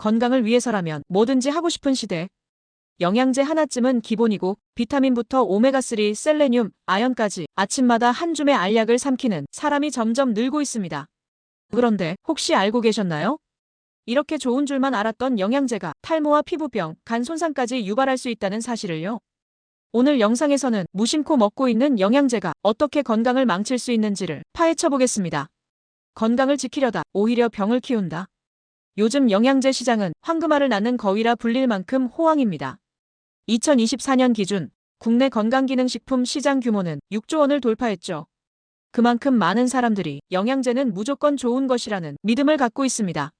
건강을 위해서라면 뭐든지 하고 싶은 시대. 영양제 하나쯤은 기본이고 비타민부터 오메가3, 셀레늄, 아연까지 아침마다 한 줌의 알약을 삼키는 사람이 점점 늘고 있습니다. 그런데 혹시 알고 계셨나요? 이렇게 좋은 줄만 알았던 영양제가 탈모와 피부병, 간 손상까지 유발할 수 있다는 사실을요. 오늘 영상에서는 무심코 먹고 있는 영양제가 어떻게 건강을 망칠 수 있는지를 파헤쳐 보겠습니다. 건강을 지키려다 오히려 병을 키운다. 요즘 영양제 시장은 황금알을 낳는 거위라 불릴 만큼 호황입니다. 2024년 기준 국내 건강기능식품 시장 규모는 6조 원을 돌파했죠. 그만큼 많은 사람들이 영양제는 무조건 좋은 것이라는 믿음을 갖고 있습니다.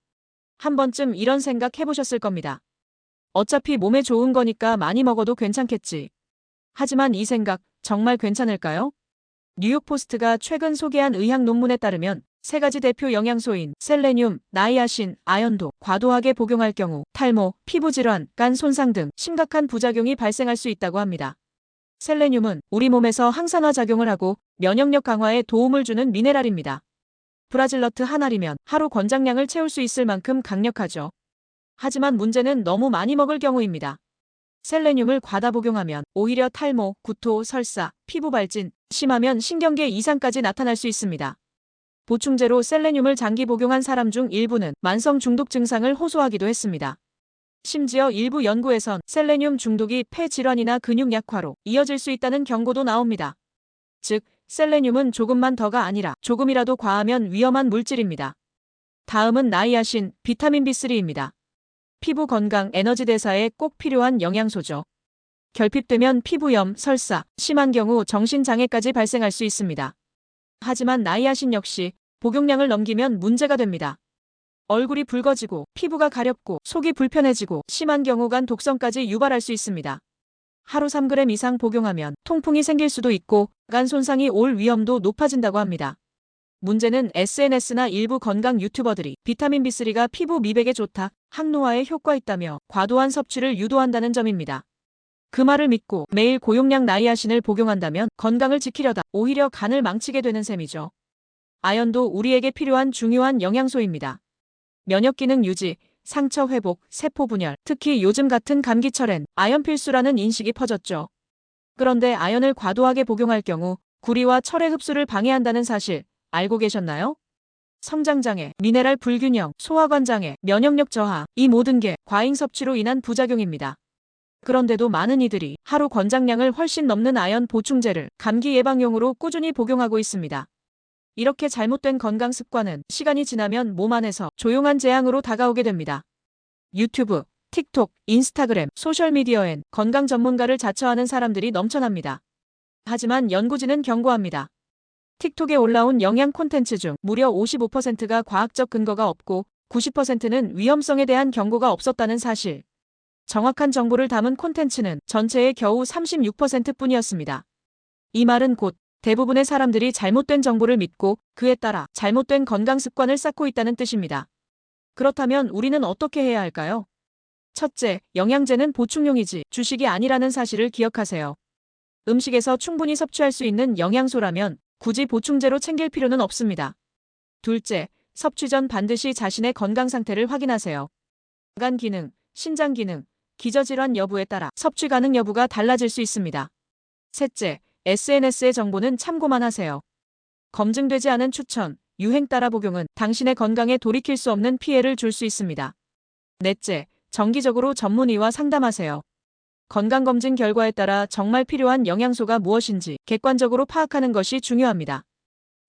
한 번쯤 이런 생각 해보셨을 겁니다. 어차피 몸에 좋은 거니까 많이 먹어도 괜찮겠지. 하지만 이 생각 정말 괜찮을까요? 뉴욕포스트가 최근 소개한 의학 논문에 따르면 세 가지 대표 영양소인 셀레늄, 나이아신, 아연도 과도하게 복용할 경우 탈모, 피부 질환, 간 손상 등 심각한 부작용이 발생할 수 있다고 합니다. 셀레늄은 우리 몸에서 항산화 작용을 하고 면역력 강화에 도움을 주는 미네랄입니다. 브라질너트 한 알이면 하루 권장량을 채울 수 있을 만큼 강력하죠. 하지만 문제는 너무 많이 먹을 경우입니다. 셀레늄을 과다 복용하면 오히려 탈모, 구토, 설사, 피부 발진, 심하면 신경계 이상까지 나타날 수 있습니다. 보충제로 셀레늄을 장기 복용한 사람 중 일부는 만성 중독 증상을 호소하기도 했습니다. 심지어 일부 연구에선 셀레늄 중독이 폐 질환이나 근육 약화로 이어질 수 있다는 경고도 나옵니다. 즉, 셀레늄은 조금만 더가 아니라 조금이라도 과하면 위험한 물질입니다. 다음은 나이아신, 비타민 B3입니다. 피부 건강, 에너지 대사에 꼭 필요한 영양소죠. 결핍되면 피부염, 설사, 심한 경우 정신장애까지 발생할 수 있습니다. 하지만 나이아신 역시 복용량을 넘기면 문제가 됩니다. 얼굴이 붉어지고 피부가 가렵고 속이 불편해지고 심한 경우 간 독성까지 유발할 수 있습니다. 하루 3g 이상 복용하면 통풍이 생길 수도 있고 간 손상이 올 위험도 높아진다고 합니다. 문제는 SNS나 일부 건강 유튜버들이 비타민 B3가 피부 미백에 좋다, 항노화에 효과 있다며 과도한 섭취를 유도한다는 점입니다. 그 말을 믿고 매일 고용량 나이아신을 복용한다면 건강을 지키려다 오히려 간을 망치게 되는 셈이죠. 아연도 우리에게 필요한 중요한 영양소입니다. 면역 기능 유지, 상처 회복, 세포 분열, 특히 요즘 같은 감기철엔 아연 필수라는 인식이 퍼졌죠. 그런데 아연을 과도하게 복용할 경우 구리와 철의 흡수를 방해한다는 사실 알고 계셨나요? 성장장애, 미네랄 불균형, 소화관 장애, 면역력 저하, 이 모든 게 과잉 섭취로 인한 부작용입니다. 그런데도 많은 이들이 하루 권장량을 훨씬 넘는 아연 보충제를 감기 예방용으로 꾸준히 복용하고 있습니다. 이렇게 잘못된 건강 습관은 시간이 지나면 몸 안에서 조용한 재앙으로 다가오게 됩니다. 유튜브, 틱톡, 인스타그램, 소셜미디어엔 건강 전문가를 자처하는 사람들이 넘쳐납니다. 하지만 연구진은 경고합니다. 틱톡에 올라온 영양 콘텐츠 중 무려 55%가 과학적 근거가 없고 90%는 위험성에 대한 경고가 없었다는 사실. 정확한 정보를 담은 콘텐츠는 전체의 겨우 36% 뿐이었습니다. 이 말은 곧 대부분의 사람들이 잘못된 정보를 믿고 그에 따라 잘못된 건강 습관을 쌓고 있다는 뜻입니다. 그렇다면 우리는 어떻게 해야 할까요? 첫째, 영양제는 보충용이지 주식이 아니라는 사실을 기억하세요. 음식에서 충분히 섭취할 수 있는 영양소라면 굳이 보충제로 챙길 필요는 없습니다. 둘째, 섭취 전 반드시 자신의 건강 상태를 확인하세요. 간 기능, 신장 기능, 기저질환 여부에 따라 섭취 가능 여부가 달라질 수 있습니다. 셋째, SNS의 정보는 참고만 하세요. 검증되지 않은 추천, 유행 따라 복용은 당신의 건강에 돌이킬 수 없는 피해를 줄 수 있습니다. 넷째, 정기적으로 전문의와 상담하세요. 건강검진 결과에 따라 정말 필요한 영양소가 무엇인지 객관적으로 파악하는 것이 중요합니다.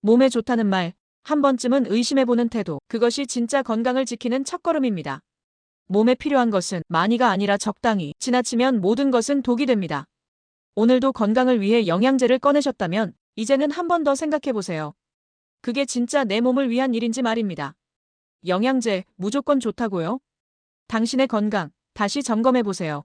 몸에 좋다는 말, 한 번쯤은 의심해보는 태도, 그것이 진짜 건강을 지키는 첫걸음입니다. 몸에 필요한 것은 많이가 아니라 적당히, 지나치면 모든 것은 독이 됩니다. 오늘도 건강을 위해 영양제를 꺼내셨다면 이제는 한 번 더 생각해보세요. 그게 진짜 내 몸을 위한 일인지 말입니다. 영양제 무조건 좋다고요? 당신의 건강 다시 점검해보세요.